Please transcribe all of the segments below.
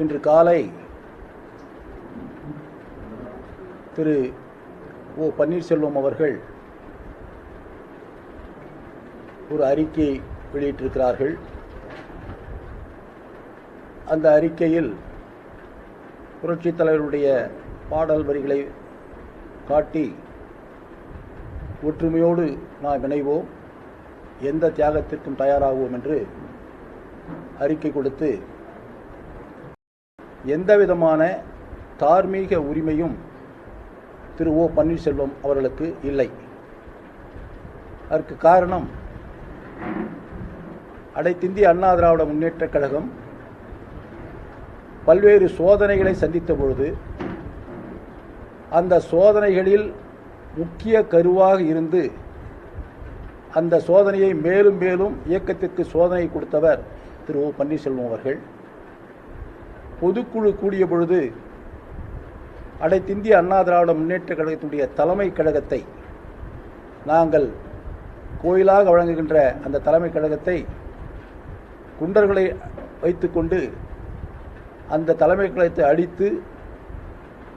இன்று காலை திரு ஓ பன்னீர்செல்வம் அவர்கள் ஒரு அறிக்கை வெளியிட்டிருக்கிறார்கள். அந்த அறிக்கையில் புரட்சித் தலைவருடைய பாடல் வரிகளை காட்டி ஒற்றுமையோடு நாம் இணைவோம். எந்த தியாகத்திற்கும் தயாராகுவோம் என்று அறிக்கை கொடுத்து எந்த விதமான தார்மீக உரிமையும் திரு ஓ பன்னீர்செல்வம் அவர்களுக்கு இல்லை. அதற்கு காரணம் அனைத்திந்திய அண்ணா திராவிட முன்னேற்றக் கழகம் பல்வேறு சோதனைகளை சந்தித்த பொழுது அந்த சோதனைகளில் முக்கிய கருவாக இருந்து அந்த சோதனையை மேலும் மேலும் இயக்கத்திற்கு சோதனை கொடுத்தவர் திரு ஓ பன்னீர்செல்வம் அவர்கள். பொதுக்குழு கூடிய பொழுது அனைத்திந்திய அண்ணா திராவிட முன்னேற்ற கழகத்தினுடைய தலைமை கழகத்தை நாங்கள் கோயிலாக வழங்குகின்ற அந்த தலைமை கழகத்தை குண்டர்களை வைத்துக்கொண்டு அந்த தலைமை கழகத்தை அடித்து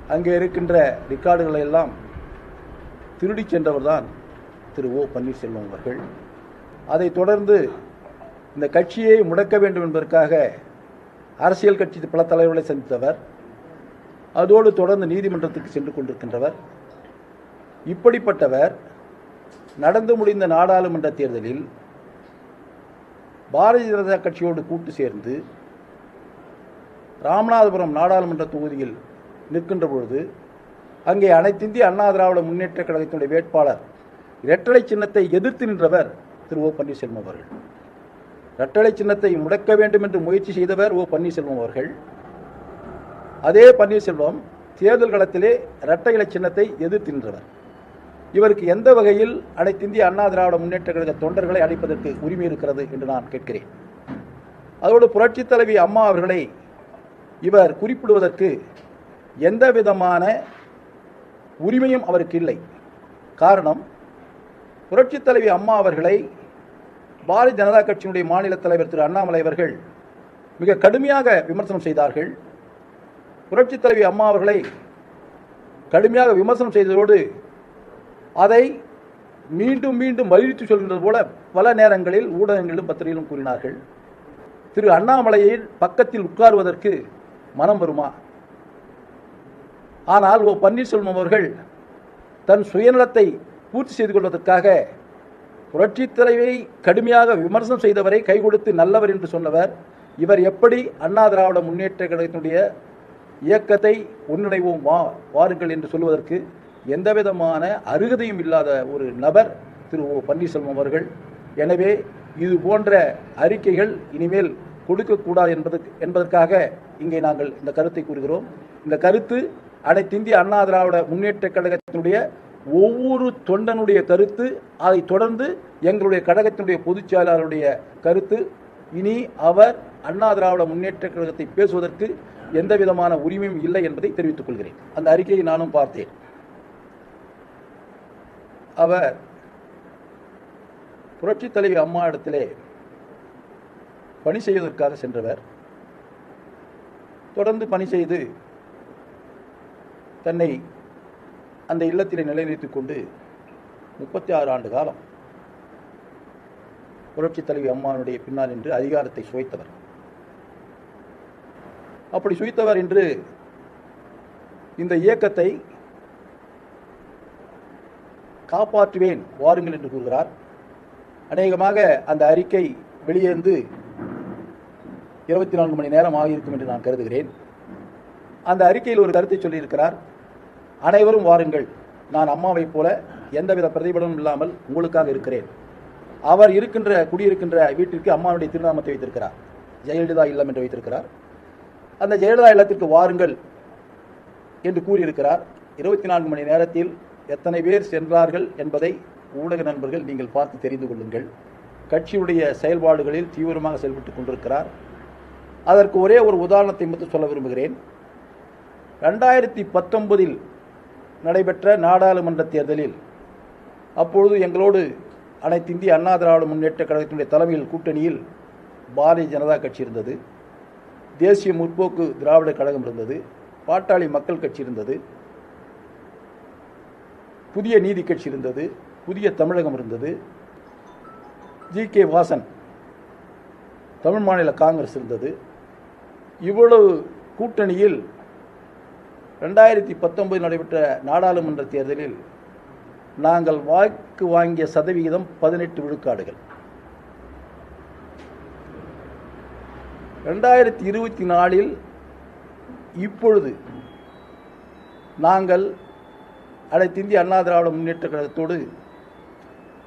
அங்கே இருக்கின்ற ரெக்கார்டுகளை எல்லாம் திருடி சென்றவர் தான் திரு ஓ பன்னீர்செல்வம் அவர்கள். அதைத் தொடர்ந்து இந்த கட்சியை முடக்க வேண்டும் என்பதற்காக அரசியல் கட்சி பல தலைவர்களை சந்தித்தவர். அதோடு தொடர்ந்து நீதிமன்றத்துக்கு சென்று கொண்டிருக்கின்றவர். இப்படிப்பட்டவர் நடந்து முடிந்த நாடாளுமன்ற தேர்தலில் பாரதிய ஜனதா கட்சியோடு கூட்டு சேர்ந்து ராமநாதபுரம் நாடாளுமன்ற தொகுதியில் நிற்கின்ற பொழுது அங்கே அனைத்திந்திய அண்ணா திராவிட முன்னேற்ற கழகத்தினுடைய வேட்பாளர் இரட்டலை சின்னத்தை எதிர்த்து நின்றவர் திரு ஓ பன்னீர்செல்வம் அவர்கள். இரட்டலை சின்னத்தை முடக்க வேண்டும் என்று முயற்சி செய்தவர் ஓ பன்னீர்செல்வம் அவர்கள். அதே பன்னீர்செல்வம் தேர்தல் களத்திலே இரட்டை இலை சின்னத்தை எதிர்த்தின்றவர் இவருக்கு எந்த வகையில் அனைத்திந்திய அண்ணா திராவிட முன்னேற்ற கழக தொண்டர்களை அழைப்பதற்கு உரிமை இருக்கிறது என்று நான் கேட்கிறேன். அதோடு புரட்சித் தலைவி அம்மா அவர்களை இவர் குறிப்பிடுவதற்கு எந்த விதமான உரிமையும் அவருக்கு இல்லை. காரணம் புரட்சித் தலைவி அம்மா அவர்களை பாரதிய ஜனதா கட்சியினுடைய மாநில தலைவர் திரு அண்ணாமலை அவர்கள் மிக கடுமையாக விமர்சனம் செய்தார்கள். புரட்சித் தலைவி அம்மா அவர்களை கடுமையாக விமர்சனம் செய்ததோடு அதை மீண்டும் மீண்டும் வலியுறுத்தி சொல்கின்றது போல பல நேரங்களில் ஊடகங்களிலும் பத்திரிகையிலும் கூறினார்கள். திரு அண்ணாமலையின் பக்கத்தில் உட்காருவதற்கு மனம் வருமா? ஆனால் ஓ பன்னீர்செல்வம் அவர்கள் தன் சுயநலத்தை பூர்த்தி செய்து கொள்வதற்காக புரட்சித் தலைவை கடுமையாக விமர்சனம் செய்தவரை கை கொடுத்து நல்லவர் என்று சொன்னவர் இவர் எப்படி அண்ணா திராவிட முன்னேற்ற கழகத்தினுடைய இயக்கத்தை ஒன்றிணைவோம் வா வாருங்கள் என்று சொல்வதற்கு எந்தவிதமான அருகதையும் இல்லாத ஒரு நபர் திரு ஓ பன்னீர்செல்வம் அவர்கள். எனவே இது போன்ற அறிக்கைகள் இனிமேல் கொடுக்கக்கூடாது என்பது என்பதற்காக இங்கே நாங்கள் இந்த கருத்தை கூறுகிறோம். இந்த கருத்து அனைத்திந்திய அண்ணா திராவிட முன்னேற்ற கழகத்தினுடைய ஒவ்வொரு தொண்டனுடைய கருத்து அதை தொடர்ந்து எங்களுடைய கழகத்தினுடைய பொதுச் செயலாளருடைய கருத்து. இனி அவர் அண்ணா திராவிட முன்னேற்ற கழகத்தை பேசுவதற்கு எந்த விதமான உரிமையும் இல்லை என்பதை தெரிவித்துக் கொள்கிறேன். அந்த அறிக்கையை நானும் பார்த்தேன். அவர் புரட்சித் தலைவி அம்மா இடத்திலே பணி செய்வதற்காக சென்றவர். தொடர்ந்து பணி செய்து தன்னை அந்த இல்லத்திலே நிலைநிறுத்திக் கொண்டு முப்பத்தி ஆறு ஆண்டு காலம் புரட்சித் தலைவி அம்மானுடைய பின்னால் நின்று அதிகாரத்தை சுவைத்தவர். அப்படி சுவைத்தவர் என்று இந்த இயக்கத்தை காப்பாற்றுவேன் வாருங்கள் என்று கூறுகிறார். அநேகமாக அந்த அறிக்கை வெளியேந்து இருபத்தி நான்கு மணி நேரம் ஆகியிருக்கும் என்று நான் கருதுகிறேன். அந்த அறிக்கையில் ஒரு கருத்தை சொல்லியிருக்கிறார். அனைவரும் வாருங்கள். நான் அம்மாவைப் போல எந்தவித பிரதிபலனும் இல்லாமல் உங்களுக்காக இருக்கிறேன். அவர் இருக்கின்ற குடியிருக்கின்ற வீட்டிற்கு அம்மாவுடைய திருநாமத்தை வைத்திருக்கிறார். ஜெயலலிதா இல்லம் என்று வைத்திருக்கிறார். அந்த ஜெயலலிதா இல்லத்திற்கு வாருங்கள் என்று கூறியிருக்கிறார். இருபத்தி நான்கு மணி நேரத்தில் எத்தனை பேர் சென்றார்கள் என்பதை ஊடக நண்பர்கள் நீங்கள் பார்த்து தெரிந்து கொள்ளுங்கள். கட்சியுடைய செயல்பாடுகளில் தீவிரமாக செயல்பட்டுக் கொண்டிருக்கிறார். அதற்கு ஒரே ஒரு உதாரணத்தை மட்டும் சொல்ல விரும்புகிறேன். ரெண்டாயிரத்தி பத்தொன்பதில் நடைபெற்ற நாடாளுமன்ற தேர்தலில் அப்பொழுது எங்களோடு அனைத்து இந்திய அண்ணா திராவிட முன்னேற்ற கழகத்தினுடைய தலைமையில் கூட்டணியில் பாரதிய ஜனதா கட்சி இருந்தது. தேசிய முற்போக்கு திராவிட கழகம் இருந்தது. பாட்டாளி மக்கள் கட்சி இருந்தது. புதிய நீதி கட்சி இருந்தது. புதிய தமிழகம் இருந்தது. ஜி கே வாசன் தமிழ் மாநில காங்கிரஸ் இருந்தது. இவ்வளவு கூட்டணியில் ரெண்டாயிரத்தி பத்தொன்பது நடைபெற்ற நாடாளுமன்ற தேர்தலில் நாங்கள் வாக்கு வாங்கிய சதவிகிதம் பதினெட்டு விழுக்காடுகள். ரெண்டாயிரத்தி இருபத்தி நாலில் இப்பொழுது நாங்கள் அனைத்து இந்திய அண்ணா திராவிட முன்னேற்ற கழகத்தோடு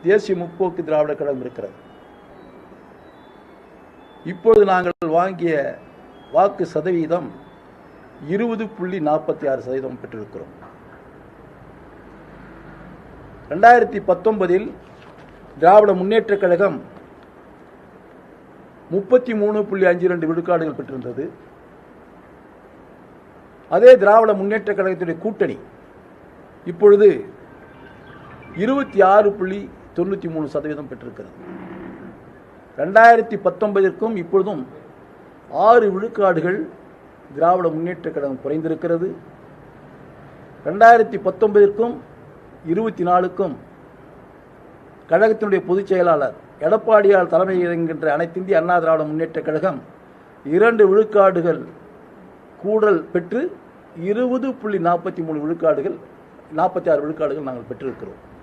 தேசிய முற்போக்கு திராவிட கழகம் இருக்கிறது. இப்பொழுது நாங்கள் வாங்கிய வாக்கு சதவீதம் இருபது புள்ளி நாற்பத்தி ஆறு சதவீதம் பெற்றிருக்கிறோம். ரெண்டாயிரத்தி பத்தொன்பதில் திராவிட முன்னேற்றக் கழகம் முப்பத்தி மூணு புள்ளி அஞ்சு ரெண்டு விழுக்காடுகள் பெற்றிருந்தது. அதே திராவிட முன்னேற்றக் கழகத்துடைய கூட்டணி இப்பொழுது இருபத்தி ஆறு புள்ளி தொண்ணூற்றி மூணு சதவீதம் பெற்றிருக்கிறது. ரெண்டாயிரத்தி பத்தொன்பதிற்கும் இப்பொழுதும் ஆறு விழுக்காடுகள் திராவிட முன்னேற்றக் கழகம் குறைந்திருக்கிறது. ரெண்டாயிரத்தி பத்தொன்பதிற்கும் இருபத்தி நாலுக்கும் கழகத்தினுடைய பொதுச் செயலாளர் எடப்பாடியார் தலைமையில் இயங்குகின்ற அனைத்திந்திய அண்ணா திராவிட முன்னேற்றக் கழகம் இரண்டு விழுக்காடுகள் கூடல் பெற்று இருபது புள்ளி நாற்பத்தி மூணு விழுக்காடுகள் நாற்பத்தி ஆறு விழுக்காடுகள் நாங்கள் பெற்றிருக்கிறோம்.